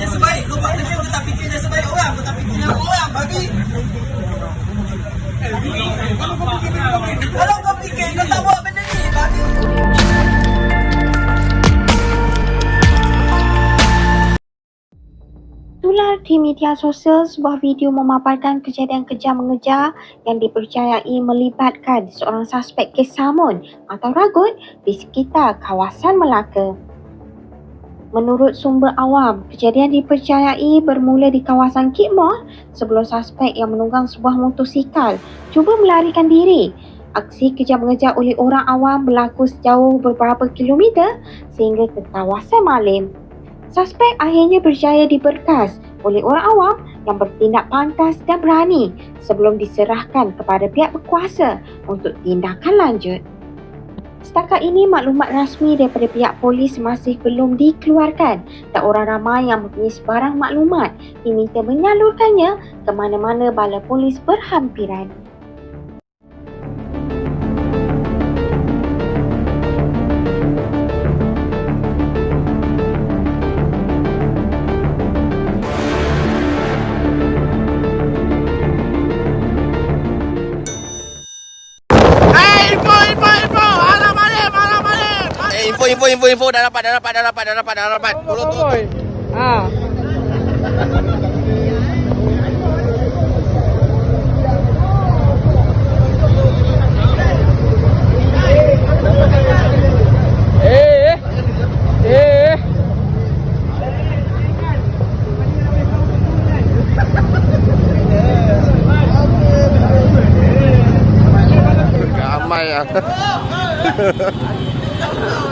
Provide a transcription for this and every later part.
je sebaik. Buat kerja kau tak fikir dia sebaik orang. Kau tak fikir dia orang. Bagi. Kalau kau fikir kau tak buat benda ni. Bagi. Tular di media sosial sebuah video memaparkan kejadian kejam mengejar yang dipercayai melibatkan seorang suspek kes samun atau ragut di sekitar kawasan Melaka. Menurut sumber awam, kejadian dipercayai bermula di kawasan Mall sebelum suspek yang menunggang sebuah motosikal cuba melarikan diri. Aksi kejam mengejar oleh orang awam berlaku sejauh beberapa kilometer sehingga ke kawasan Malim. Suspek akhirnya berjaya diberkas oleh orang awam yang bertindak pantas dan berani sebelum diserahkan kepada pihak berkuasa untuk tindakan lanjut. Setakat ini maklumat rasmi daripada pihak polis masih belum dikeluarkan dan orang ramai yang mempunyai sebarang maklumat diminta menyalurkannya ke mana-mana bala polis berhampiran. Info, info, info, info. Dah dapat, dah dapat, dah dapat, dah dapat, dah dapat. Turun, turun. boy. Ah. Eh,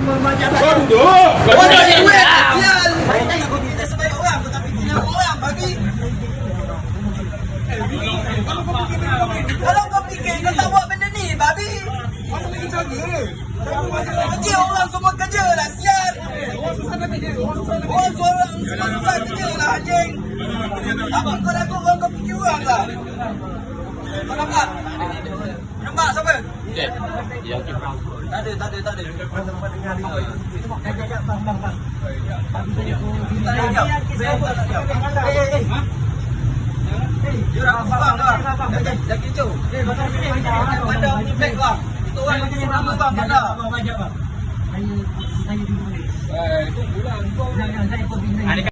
ah. Kau duit. Sial. Kau sebaik orang. Kau tak dia orang. Bagi. Kalau kau fikir kau tak buat benda ni. Babi. Kerja orang semua kerja lah. Sial. Orang seorang semua susah kerja lah anjing. Apa kau dah kau kau fikir orang lah. Kau nampak? Nampak siapa? Tak ada, tak ada, tak ada. Tak ada jam. Eh, eh, eh. Jurang bang bang. Jaga jaga tu. Eh, pada punya beg bang. Itu orang yang punya nama bang pada. Saya saya di mana? Eh, itu bulan kau. Saya saya kau bina.